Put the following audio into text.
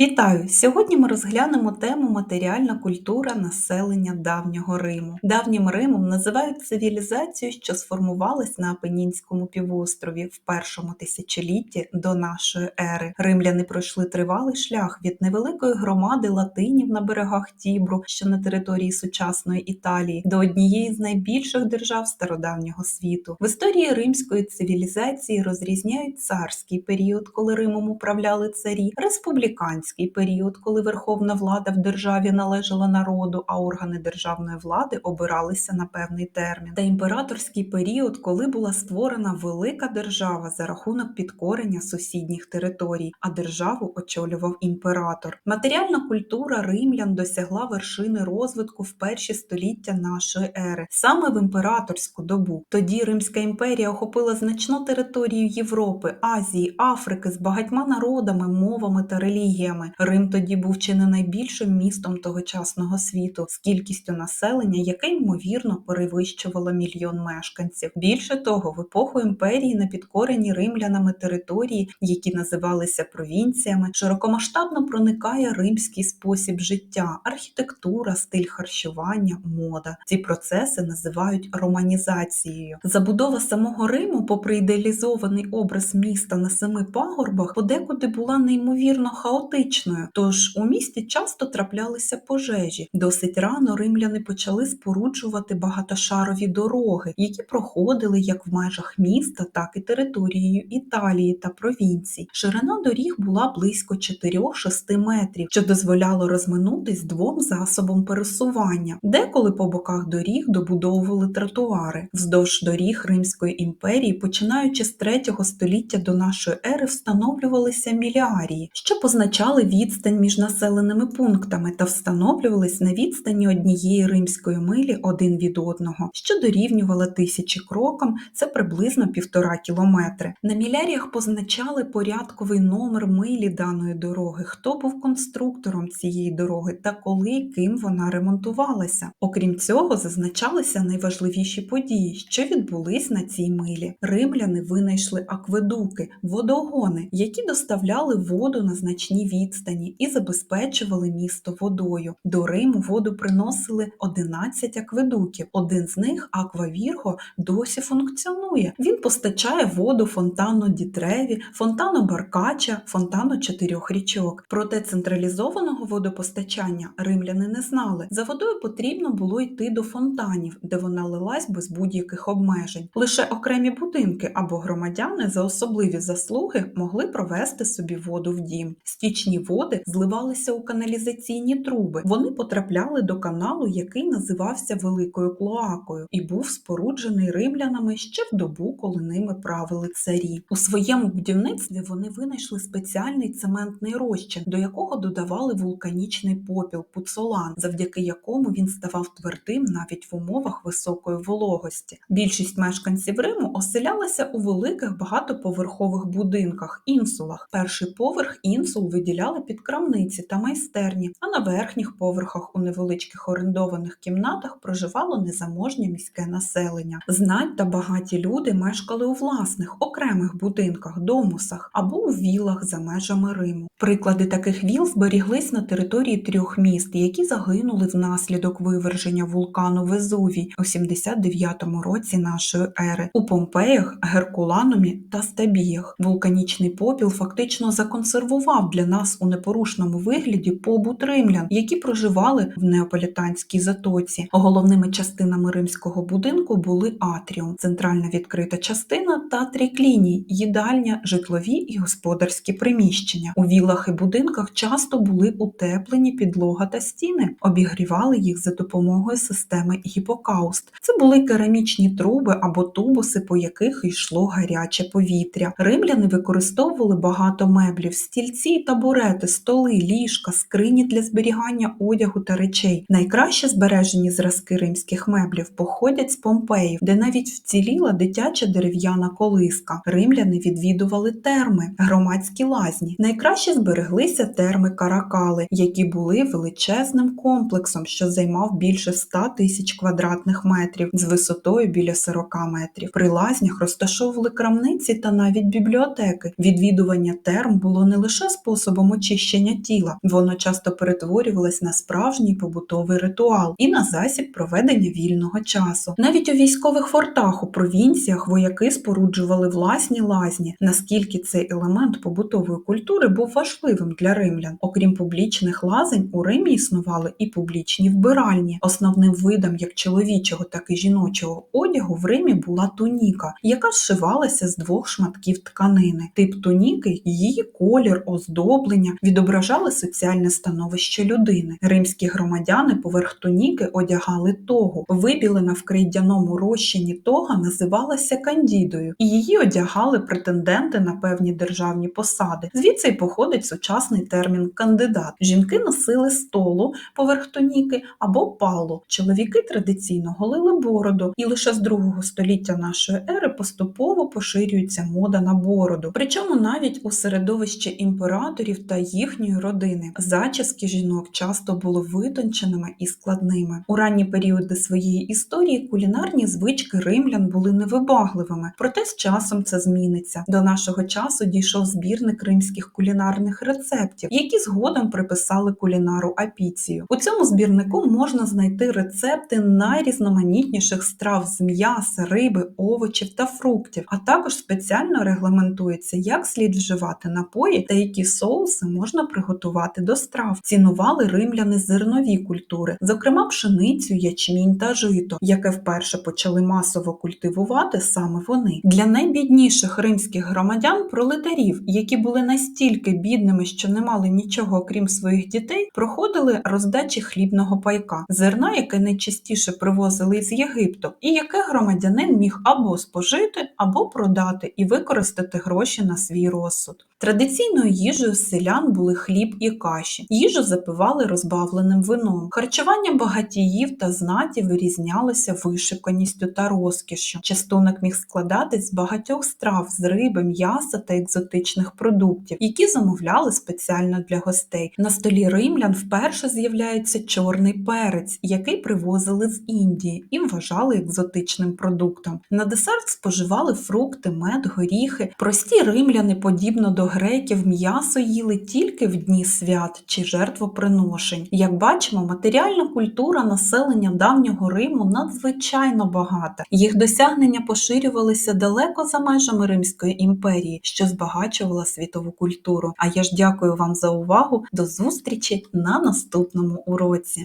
Вітаю! Сьогодні ми розглянемо тему матеріальна культура населення давнього Риму. Давнім Римом називають цивілізацію, що сформувалась на Апенінському півострові в першому тисячолітті до нашої ери. Римляни пройшли тривалий шлях від невеликої громади латинів на берегах Тібру, що на території сучасної Італії, до однієї з найбільших держав стародавнього світу. В історії римської цивілізації розрізняють царський період, коли Римом управляли царі, республіканський радянський період, коли верховна влада в державі належала народу, а органи державної влади обиралися на певний термін, та імператорський період, коли була створена велика держава за рахунок підкорення сусідніх територій, а державу очолював імператор. Матеріальна культура римлян досягла вершини розвитку в перші століття нашої ери, саме в імператорську добу. Тоді Римська імперія охопила значну територію Європи, Азії, Африки з багатьма народами, мовами та релігіями роками. Рим тоді був чи не найбільшим містом тогочасного світу з кількістю населення, яке ймовірно перевищувало мільйон мешканців. Більше того, в епоху імперії на підкорені римлянами території, які називалися провінціями, широкомасштабно проникає римський спосіб життя, архітектура, стиль харчування, мода. Ці процеси називають романізацією. Забудова самого Риму, попри ідеалізований образ міста на семи пагорбах, подекуди була неймовірно хаотичною критичною, тож у місті часто траплялися пожежі. Досить рано римляни почали споруджувати багатошарові дороги, які проходили як в межах міста, так і територією Італії та провінцій. Ширина доріг була близько 4-6 метрів, що дозволяло розминутись двом засобам пересування. Деколи по боках доріг добудовували тротуари. Вздовж доріг Римської імперії, починаючи з 3 століття до нашої ери, встановлювалися міліарії, що позначали визначали відстань між населеними пунктами та встановлювались на відстані однієї римської милі один від одного, що дорівнювало тисячі крокам, це приблизно півтора кілометри. На міляріях позначали порядковий номер милі даної дороги, хто був конструктором цієї дороги та коли і ким вона ремонтувалася. Окрім цього, зазначалися найважливіші події, що відбулись на цій милі. Римляни винайшли акведуки, водогони, які доставляли воду на значні відстані відстані і забезпечували місто водою. До Риму воду приносили 11 акведуків. Один з них, Аквавірго, досі функціонує. Він постачає воду фонтану Дітреві, фонтану Баркача, фонтану чотирьох річок. Проте централізованого водопостачання римляни не знали. За водою потрібно було йти до фонтанів, де вона лилась без будь-яких обмежень. Лише окремі будинки або громадяни за особливі заслуги могли провести собі воду в дім. Стічні води зливалися у каналізаційні труби. Вони потрапляли до каналу, який називався Великою Клоакою, і був споруджений римлянами ще в добу, коли ними правили царі. У своєму будівництві вони винайшли спеціальний цементний розчин, до якого додавали вулканічний попіл пуцолан, завдяки якому він ставав твердим навіть в умовах високої вологості. Більшість мешканців Риму оселялася у великих багатоповерхових будинках інсулах. Перший поверх інсул виділяв виділяли під крамниці та майстерні, а на верхніх поверхах у невеличких орендованих кімнатах проживало незаможнє міське населення. Знать та багаті люди мешкали у власних окремих будинках, домусах або у вілах за межами Риму. Приклади таких віл зберіглись на території трьох міст, які загинули внаслідок виверження вулкану Везувій у 79-му році нашої ери у Помпеях, Геркуланумі та Стабіях. Вулканічний попіл фактично законсервував для нас у непорушному вигляді побут римлян, які проживали в неаполітанській затоці. Головними частинами римського будинку були атріум, центральна відкрита частина та трікліній, їдальня, житлові і господарські приміщення. У вілах і будинках часто були утеплені підлога та стіни, обігрівали їх за допомогою системи гіпокауст. Це були керамічні труби або тубуси, по яких йшло гаряче повітря. Римляни використовували багато меблів, стільці та буре табурети, столи, ліжка, скрині для зберігання одягу та речей. Найкраще збережені зразки римських меблів походять з Помпеїв, де навіть вціліла дитяча дерев'яна колиска. Римляни відвідували терми, громадські лазні. Найкраще збереглися терми Каракали, які були величезним комплексом, що займав більше 100 тисяч квадратних метрів з висотою біля 40 метрів. При лазнях розташовували крамниці та навіть бібліотеки. Відвідування терм було не лише способом способом очищення тіла. Воно часто перетворювалось на справжній побутовий ритуал і на засіб проведення вільного часу. Навіть у військових фортах у провінціях вояки споруджували власні лазні, наскільки цей елемент побутової культури був важливим для римлян. Окрім публічних лазень, у Римі існували і публічні вбиральні. Основним видом як чоловічого, так і жіночого одягу в Римі була туніка, яка зшивалася з двох шматків тканини. Тип туніки, її колір, оздоблення відображали соціальне становище людини. Римські громадяни поверх туніки одягали тогу. Вибілена в крейдяному розчині тога називалася кандідою, і її одягали претенденти на певні державні посади. Звідси й походить сучасний термін кандидат. Жінки носили столу поверх туніки або палу. Чоловіки традиційно голили бороду, і лише з другого століття нашої ери поступово поширюється мода на бороду. Причому навіть у середовищі імператорів та їхньої родини зачіски жінок часто були витонченими і складними. У ранні періоди своєї історії кулінарні звички римлян були невибагливими, проте з часом це зміниться. До нашого часу дійшов збірник римських кулінарних рецептів, які згодом приписали кулінару Апіцію. У цьому збірнику можна знайти рецепти найрізноманітніших страв з м'яса, риби, овочів та фруктів, а також спеціально регламентується, як слід вживати напої та які соуси можна приготувати до страв. Цінували римляни зернові культури, зокрема пшеницю, ячмінь та жито, яке вперше почали масово культивувати саме вони. Для найбідніших римських громадян пролетарів, які були настільки бідними, що не мали нічого окрім своїх дітей, проходили роздачі хлібного пайка, зерна, яке найчастіше привозили з Єгипту, і яке громадянин міг або спожити, або продати і використати гроші на свій розсуд. Традиційною їжею селян були хліб і каші. Їжу запивали розбавленим вином. Харчування багатіїв та знаті вирізнялося вишиканістю та розкішшю. Частунок міг складатись з багатьох страв з риби, м'яса та екзотичних продуктів, які замовляли спеціально для гостей. На столі римлян вперше з'являється чорний перець, який привозили з Індії і вважали екзотичним продуктом. На десерт споживали фрукти, мед, горіхи. Прості римляни, подібно до греків, м'ясо їли тільки в дні свят чи жертвоприношень. Як бачимо, матеріальна культура населення давнього Риму надзвичайно багата. Їх досягнення поширювалися далеко за межами Римської імперії, що збагачувала світову культуру. А я ж дякую вам за увагу. До зустрічі на наступному уроці.